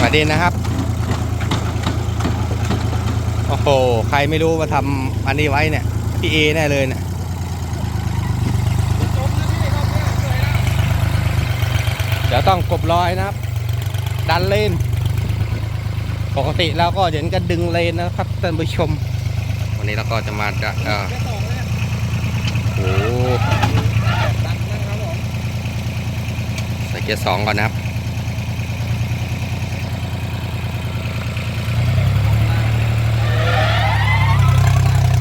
สวัสดีนะครับ โอ้โห ใครไม่รู้มาทำอันนี้ไว้เนี่ย พี่เอแน่เลยเนี่ยเดี๋ยวต้องกบรอยนะครับ ดันเลน ปกติแล้วก็เดี๋ยวจะดึงเลนนะครับท่านผู้ชม วันนี้เราก็จะมาดะเอ่อโอ้ใส่เกียร์สองก่อนนะครับ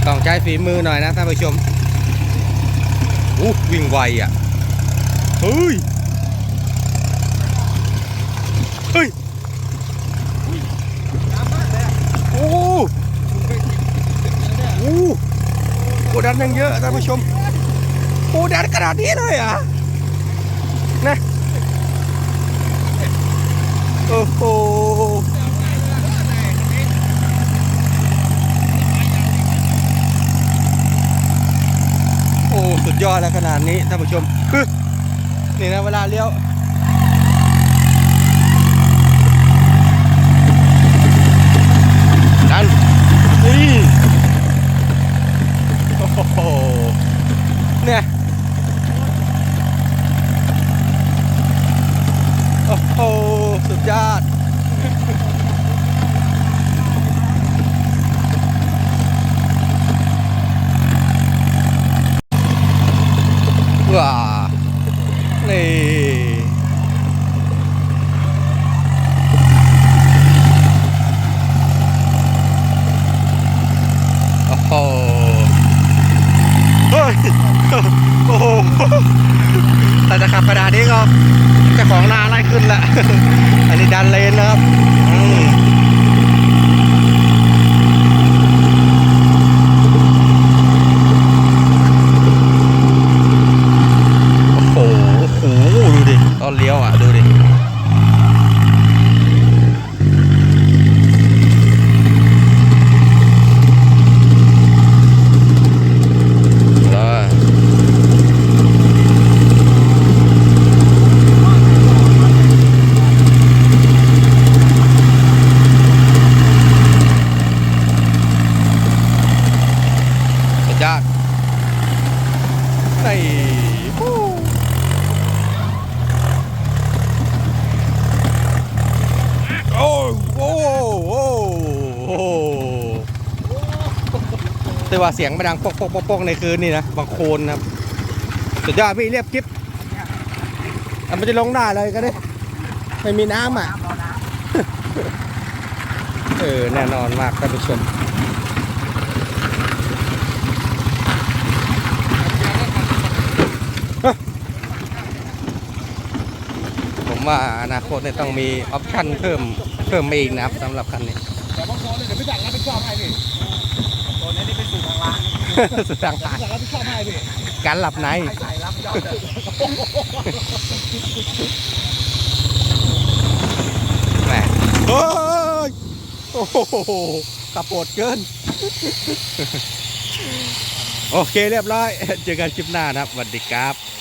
ต้องใช้ฝีมือหน่อยนะท่านผู้ชมอู้วิ่งไวอะ เฮ้ย เฮ้ยโอ้โหโอ้โหโอ้ดันยังเยอะท่านผู้ชมโอ้ดันขนาดนี้เลยอะนะโอ้โหโอ้ สุดยอดแล้วขนาดนี้ท่านผู้ชมนี่นะเวลาเลี้ยวดันนี่โอ้โหเนี่ยโอ้โหสุดยอด ว้า นี่ โอ้โหเฮ้ยโอ้โหแต่จะขับขนาดนี้ก็จะของนาไล่ขึ้นแหละอันนี้ดันเลนนะครับอืมโอ้โห โอ้โห ดูดิ ตอนเลี้ยวอะ ดูดิ เลยสุดยอด นี่ฮู้โอ้โอ้โอ้โอ้แต่ว่าเสียงมันดังปกปกปกปกในคืนนี่นะบางโคนนะครับสุดยอดพี่เรียบกิ๊บอะมันจะลงหน้าเลยก็ได้ไม่มีน้ำอะ เออ แน่นอนมากท่านผู้ชม ว่าอนาคตเนี่ยต้องมีออปชั่นเพิ่มเพิ่มมาอีกนะครับสำหรับคันนี้ แต่บางคนเลยเดี๋ยวพี่จักรรับผิดชอบให้พี่ตัวนี้นี่เป็นสูตรทางร้านสุดทางพี่ผ่านจักรรับผิดชอบให้พี่การหลับในใส่รับผิดชอบเลยแหมโอ้ยโอ้โหขับโปดเกิน โอเคเรียบร้อย เจอกันคลิปหน้านะครับสวัสดีครับ